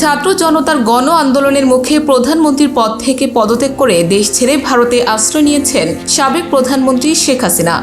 ছাত্র জনতার গণ আন্দোলনের মুখে প্রধানমন্ত্রীর পদ থেকে পদত্যাগ করে দেশ ছেড়ে ভারতে আশ্রয় নিয়েছেন সাবেক প্রধানমন্ত্রী শেখ হাসিনা।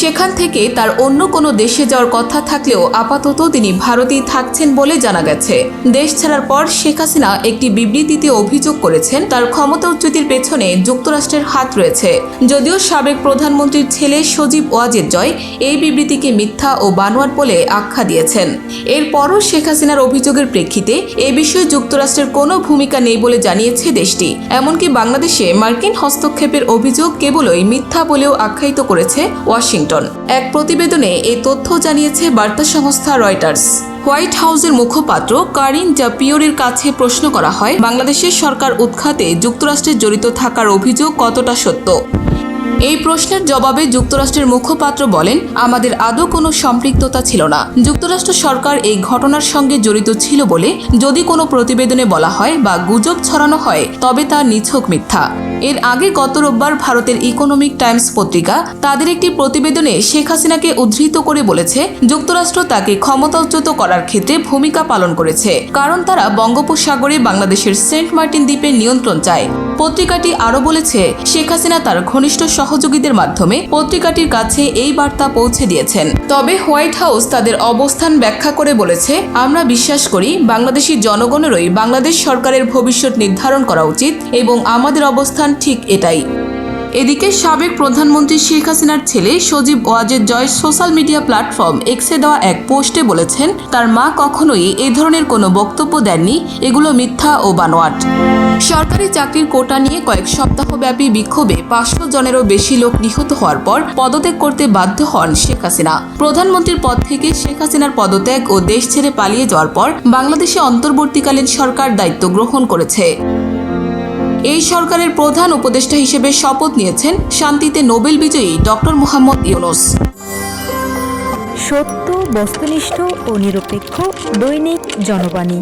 সেখান থেকে তার অন্য কোনো দেশে যাওয়ার কথা থাকলেও আপাতত তিনি ভারতেই থাকছেন বলে জানা গেছে। দেশ ছাড়ার পর শেখ হাসিনা একটি বিবৃতিতে অভিযোগ করেছেন, তার ক্ষমতা উচ্যতির পেছনে যুক্তরাষ্ট্রের হাত রয়েছে। যদিও সাবেক প্রধানমন্ত্রীর ছেলে সজীব ওয়াজেদ জয় এই বিবৃতিকে মিথ্যা ও বানোয়াট বলে আখ্যা দিয়েছেন। এরপরও শেখ হাসিনার অভিযোগের প্রেক্ষিতে এ বিষয়ে যুক্তরাষ্ট্রের কোনো ভূমিকা নেই বলে জানিয়েছে দেশটি। এমনকি বাংলাদেশে মার্কিন হস্তক্ষেপের অভিযোগ কেবলই মিথ্যা বলেও আখ্যায়িত করেছে ওয়াশিংটন। এক প্রতিবেদনে এই তথ্য জানিয়েছে বার্তা সংস্থা রয়টার্স। হোয়াইট হাউসের মুখপাত্র কারিন জাপিওরের কাছে প্রশ্ন করা হয়, বাংলাদেশের সরকার উৎখাতে যুক্তরাষ্ট্রের জড়িত থাকার অভিযোগ কতটা সত্য? এই প্রশ্নের জবাবে যুক্তরাষ্ট্রের মুখপাত্র বলেন, আমাদের আদৌ কোনো সম্পৃক্ততা ছিল না। যুক্তরাষ্ট্র সরকার এই ঘটনার সঙ্গে জড়িত ছিল বলে যদি কোনো প্রতিবেদনে বলা হয় বা গুজব ছড়ানো হয়, তবে তা নিছক মিথ্যা। এর আগে গত রোববার ভারতের ইকোনমিক টাইমস পত্রিকা তাদের একটি প্রতিবেদনে শেখ হাসিনাকে উদ্ধৃত করে বলেছে, যুক্তরাষ্ট্র তাকে ক্ষমতাচ্যুত করার ক্ষেত্রে ভূমিকা পালন করেছে, কারণ তারা বঙ্গোপসাগরে বাংলাদেশের সেন্ট মার্টিন দ্বীপের নিয়ন্ত্রণ চায়। পত্রিকাটি আরও বলেছে, শেখ হাসিনা তার ঘনিষ্ঠ সহযোগীদের মাধ্যমে পত্রিকাটির কাছে এই বার্তা পৌঁছে দিয়েছেন। তবে হোয়াইট হাউস তাদের অবস্থান ব্যাখ্যা করে বলেছে, আমরা বিশ্বাস করি বাংলাদেশি জনগণেরই বাংলাদেশ সরকারের ভবিষ্যৎ নির্ধারণ করা উচিত এবং আমাদের অবস্থান ঠিক এটাই। এদিকে সাবেক প্রধানমন্ত্রী শেখ হাসিনার ছেলে Sajeeb Wazed Joy social media platform এক্সে দেওয়া এক পোস্টে বলেছেন, তার মা কখনোই এ ধরনের কোনো বক্তব্য দেননি, এগুলো মিথ্যা ও বানোয়াট। সরকারি চাকরির কোটা নিয়ে কয়েক সপ্তাহব্যাপী বিক্ষোভে পাঁচশো জনেরও বেশি লোক নিহত হওয়ার পর পদত্যাগ করতে বাধ্য হন শেখ হাসিনা। প্রধানমন্ত্রীর পদ থেকে শেখ হাসিনার পদত্যাগ ও দেশ ছেড়ে পালিয়ে যাওয়ার পর বাংলাদেশে অন্তর্বর্তীকালীন সরকার দায়িত্ব গ্রহণ করেছে। এই সরকারের প্রধান উপদেষ্টা হিসেবে শপথ নিয়েছেন শান্তিতে নোবেল বিজয়ী ডক্টর মোহাম্মদ ইউনুস। সত্য, বস্তুনিষ্ঠ ও নিরপেক্ষ দৈনিক জনবাণী।